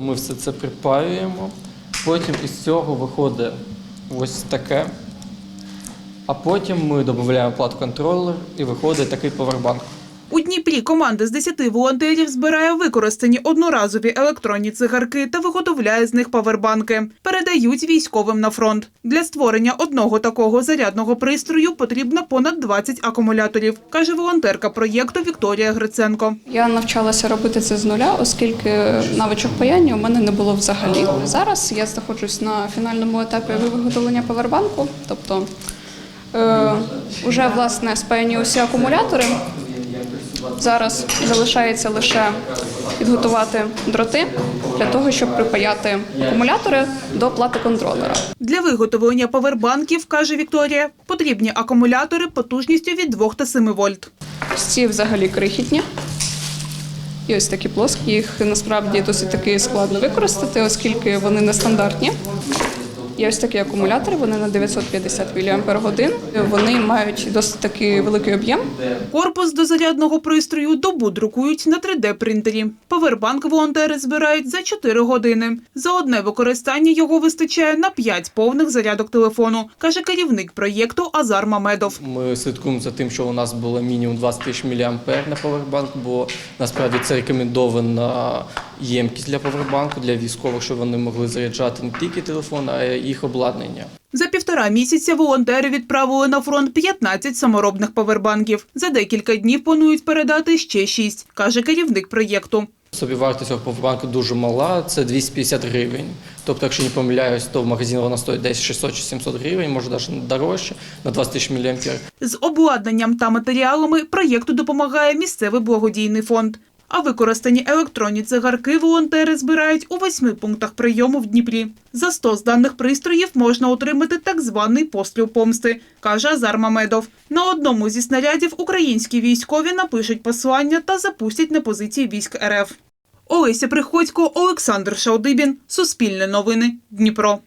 Ми все це припаюємо, потім із цього виходить ось таке. А потім ми додаємо плат-контролер і виходить такий повербанк. У Дніпрі команда з 10 волонтерів збирає використані одноразові електронні цигарки та виготовляє з них павербанки. Передають військовим на фронт. Для створення одного такого зарядного пристрою потрібно понад 20 акумуляторів, каже волонтерка проєкту Вікторія Гриценко. Я навчалася робити це з нуля, оскільки навичок паяння у мене не було взагалі. Зараз я знаходжусь на фінальному етапі виготовлення павербанку, тобто е, вже власне спаяні усі акумулятори. Зараз залишається лише підготувати дроти для того, щоб припаяти акумулятори до плати контролера. Для виготовлення павербанків, каже Вікторія, потрібні акумулятори потужністю від 2 та 7 вольт. Ці взагалі крихітні. І ось такі плоскі, їх насправді досить таки складно використати, оскільки вони нестандартні. Є ось такі акумулятори, вони на 950 мАч. Вони мають досить таки великий об'єм. Корпус до зарядного пристрою добу друкують на 3D-принтері. Павербанк волонтери збирають за 4 години. За одне використання його вистачає на 5 повних зарядок телефону, каже керівник проєкту Азар Мамедов. Ми слідкуємо за тим, що у нас було мінімум 20 тисяч мА на повербанк, бо насправді це рекомендована ємкість для повербанку для військових, щоб вони могли заряджати не тільки телефон, а й їх обладнання. За півтора місяця волонтери відправили на фронт 15 саморобних павербанків. За декілька днів планують передати ще 6, каже керівник проєкту. Собівартість цього повербанку дуже мала, це 250 гривень. Тобто, якщо не помиляюсь, то в магазині вона стоїть десь 600 чи 700 гривень, може навіть дорожче, на 20 тисяч мА. З обладнанням та матеріалами проєкту допомагає місцевий благодійний фонд. А використані електронні цигарки волонтери збирають у восьми пунктах прийому в Дніпрі. За 100 з даних пристроїв можна отримати так званий постріл помсти, каже Азар Мамедов. На одному зі снарядів українські військові напишуть послання та запустять на позиції військ РФ. Олеся Приходько, Олександр Шалдибін. Суспільне новини. Дніпро.